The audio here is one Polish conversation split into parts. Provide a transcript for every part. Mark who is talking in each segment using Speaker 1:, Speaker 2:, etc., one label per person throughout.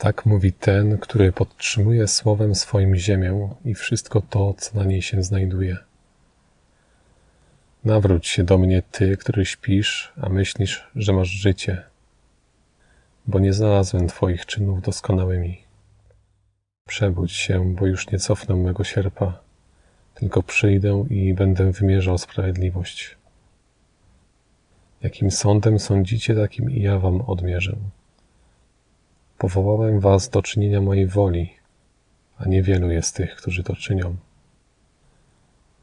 Speaker 1: Tak mówi ten, który podtrzymuje słowem swoim ziemię i wszystko to, co na niej się znajduje. Nawróć się do mnie, ty, który śpisz, a myślisz, że masz życie, bo nie znalazłem twoich czynów doskonałymi. Przebudź się, bo już nie cofnę mego sierpa, tylko przyjdę i będę wymierzał sprawiedliwość. Jakim sądem sądzicie, takim i ja wam odmierzę. Powołałem was do czynienia mojej woli, a niewielu jest tych, którzy to czynią.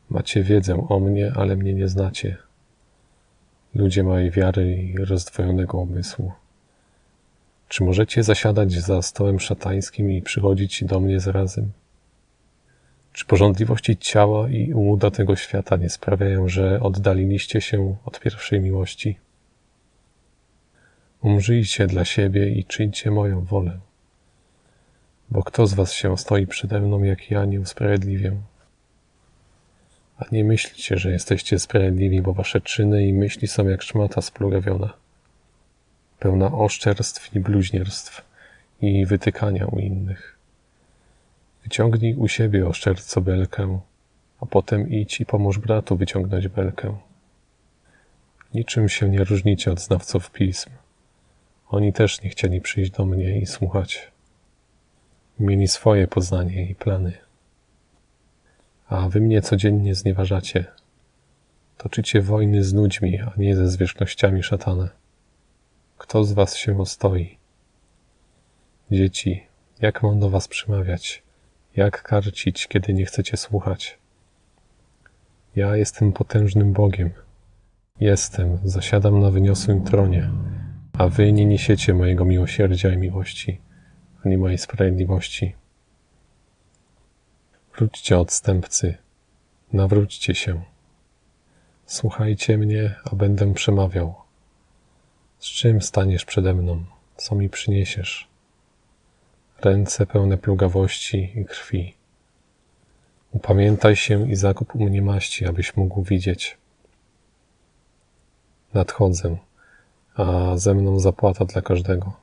Speaker 1: Macie wiedzę o mnie, ale mnie nie znacie. Ludzie małej wiary i rozdwojonego umysłu. Czy możecie zasiadać za stołem szatańskim i przychodzić do mnie zarazem? Czy porządliwości ciała i ułuda tego świata nie sprawiają, że oddaliliście się od pierwszej miłości? Umrzyjcie dla siebie i czyńcie moją wolę. Bo kto z was się stoi przede mną, jak ja nie usprawiedliwię? A nie myślcie, że jesteście sprawiedliwi, bo wasze czyny i myśli są jak szmata splugawiona, pełna oszczerstw i bluźnierstw i wytykania u innych. Wyciągnij u siebie oszczerco belkę, a potem idź i pomóż bratu wyciągnąć belkę. Niczym się nie różnicie od znawców pism. Oni też nie chcieli przyjść do mnie i słuchać. Mieli swoje poznanie i plany. A wy mnie codziennie znieważacie. Toczycie wojny z ludźmi, a nie ze zwierzchnościami szatana. Kto z was się ostoi? Dzieci, jak mam do was przemawiać? Jak karcić, kiedy nie chcecie słuchać? Ja jestem potężnym Bogiem. Jestem, zasiadam na wyniosłym tronie, a wy nie niesiecie mojego miłosierdzia i miłości, ani mojej sprawiedliwości. Wróćcie odstępcy, nawróćcie się. Słuchajcie mnie, a będę przemawiał. Z czym staniesz przede mną? Co mi przyniesiesz? Ręce pełne plugawości i krwi. Upamiętaj się i zakup u mnie maści, abyś mógł widzieć. Nadchodzę, a ze mną zapłata dla każdego.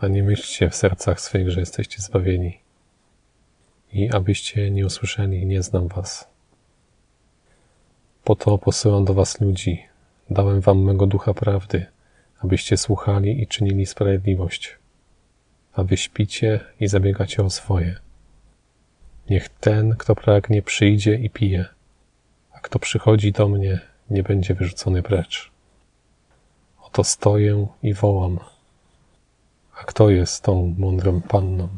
Speaker 1: A nie myślcie w sercach swych, że jesteście zbawieni. I abyście nie usłyszeli, nie znam was. Po to posyłam do was ludzi. Dałem wam mego ducha prawdy, abyście słuchali i czynili sprawiedliwość. A wy śpicie i zabiegacie o swoje. Niech ten, kto pragnie, przyjdzie i pije, a kto przychodzi do mnie, nie będzie wyrzucony precz. Oto stoję i wołam. A kto jest tą mądrą panną?